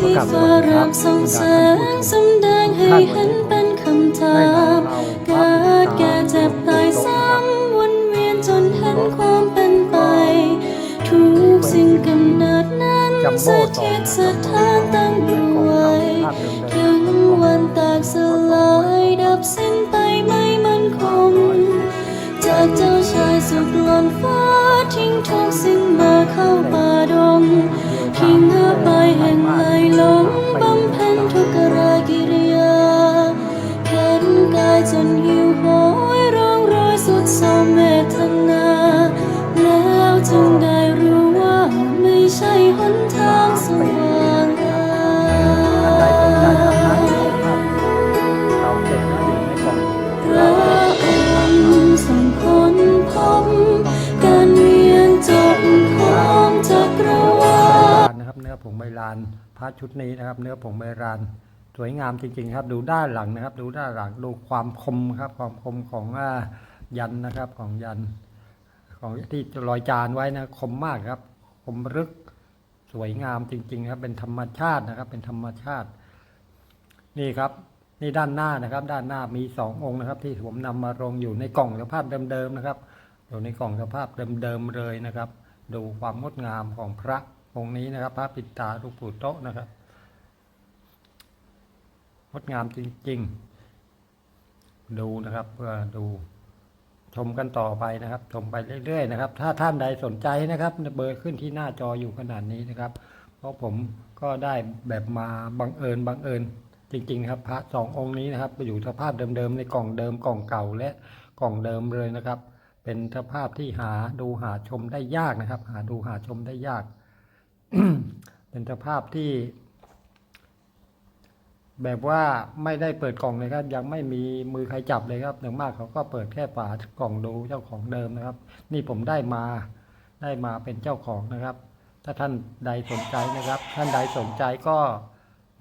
ที่ฟ้ารับส่องแสงสำแดงให้เห็นเป็นคำถามเกิดแก่เจ็บตายซ้ำวนเวียนจนเห็นความเป็นไป ทุกสิ่งกำเนิดนั้นจัมสถิตสถานตั้งด้วยภาพเดิมถึงวันแตกสลายดับสิ้นไปไม่มั่นคง จากเจ้าชายสุดหล่นฟ้าทิ้งทุกสิ่งมาเข้าป่าดงทิ้งเธอไปแห่งไหล จนหิวโหยร้องรอยสุดสมเวทนา แล้วจึงได้รู้ว่าไม่ใช่หนทางสว่างแล้ท่านใดสนใจทำนั้นวภาพเราเก็บไว้อยู่ในกล่องพระองค์ทรงค้นพบการเวียนจบของจักรวาล นะครับเนื้อผงใบลานพระชุดนี้นะครับ เนื้อผงใบลาน วยงามจริงๆครับ ดูด้านหลังนะครับ ดูด้านหลังดูความคมครับ ความคมของอยันนะครับของยัน ของที่ลอยจานไว้นะคมมากครับ คมรึกสวยงามจริง ๆ ครับ เป็นธรรมชาตินะครับ เป็นธรรมชาติ นี่ครับนี่ด้านหน้านะครับ ด้านหน้ามีสององค์นะครับ ที่ผมนำมาลงอยู่ในกล่องสภาพเดิมๆนะครับอยู่ในกล่องสภาพเดิมๆเลยนะครับ ดูความงดงามของพระองค์นี้นะครับ พระปิตาลูกปู่โตนะครับ งดงามจริง ๆ ดูนะครับเพื่อดูชมกันต่อไปนะครับ ชมไปเรื่อย ๆ นะครับ ถ้าท่านใดสนใจนะครับ เบอร์ขึ้นที่หน้าจออยู่ขนาดนี้นะครับ เพราะผมก็ได้แบบมาบังเอิญบังเอิญจริง ๆ ครับพระสององค์นี้นะครับอยู่สภาพเดิมๆในกล่องเดิมกล่องเก่าและกล่องเดิมเลยนะครับ เป็นสภาพที่หาดูหาชมได้ยากนะครับ หาดูหาชมได้ยาก เป็นสภาพที่ แบบว่าไม่ได้เปิดกล่องเลยครับ ยังไม่มีมือใครจับเลยครับอย่างมากเขาก็เปิดแค่ฝากล่องดูเจ้าของเดิมนะครับ นี่ผมได้มาได้มาเป็นเจ้าของนะครับ ถ้าท่านใดสนใจนะครับ ท่านใดสนใจก็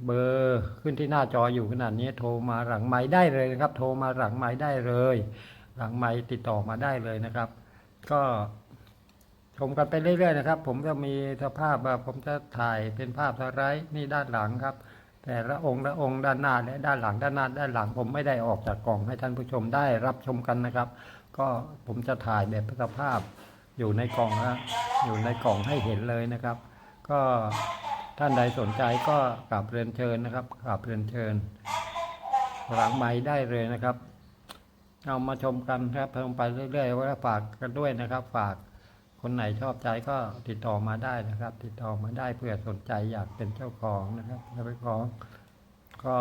เบอร์ขึ้นที่หน้าจออยู่ขนาดนี้โทรมาหลังไม้ได้เลยนะครับ โทรมาหลังไม้ได้เลย หลังไม้ติดต่อมาได้เลยนะครับ ก็ชมกันไปเรื่อยๆนะครับ ผมจะมีสภาพผมจะถ่ายเป็นภาพสไลด์นี่ด้านหลังครับ แต่ละองค์ละองค์ด้านหน้าและด้านหลังด้านหน้าด้านหลังผมไม่ได้ออกจากกล่องให้ท่านผู้ชมได้รับชมกันนะครับ ก็ผมจะถ่ายแบบสภาพอยู่ในกล่องนะอยู่ในกล่องให้เห็นเลยนะครับ ก็ท่านใดสนใจก็กราบเรียนเชิญนะครับกราบเรียนเชิญ หลังไม้ได้เลยนะครับ เอามาชมกันครับเพิ่มไปเรื่อยๆว่าฝากกันด้วยนะครับ ฝาก คนไหนชอบใจก็ติดต่อมาได้นะครับ ติดต่อมาได้เพื่อสนใจอยากเป็นเจ้าของนะครับเจ้าของก็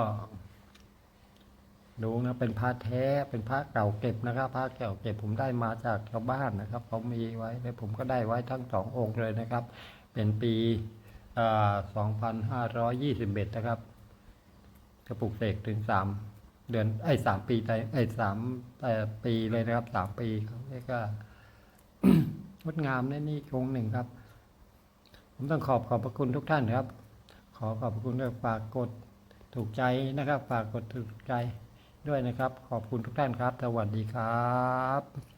ดูนะเป็นพระแท้เป็นพระเก่าเก็บนะครับพระเก่าเก็บผมได้มาจากชาวบ้านนะครับเขามีไว้แล้วผมก็ได้ไว้ทั้งสององค์เลยนะครับ เป็นปีสองพันห้าร้อยยี่สิบเอ็ดนะครับจะปลูกเสกถึงสามเดือนไอ้สามปีไอ้สามเอ่ปีเลยนะครับสามปีเขาเรียกว่า งดงามนะนี่คงหนึ่งครับ ผมต้องขอบขอบพระคุณทุกท่านครับ ขอขอบพระคุณด้วยฝากกดถูกใจนะครับ ฝากกดถูกใจด้วยนะครับ ขอบคุณทุกท่านครับ สวัสดีครับ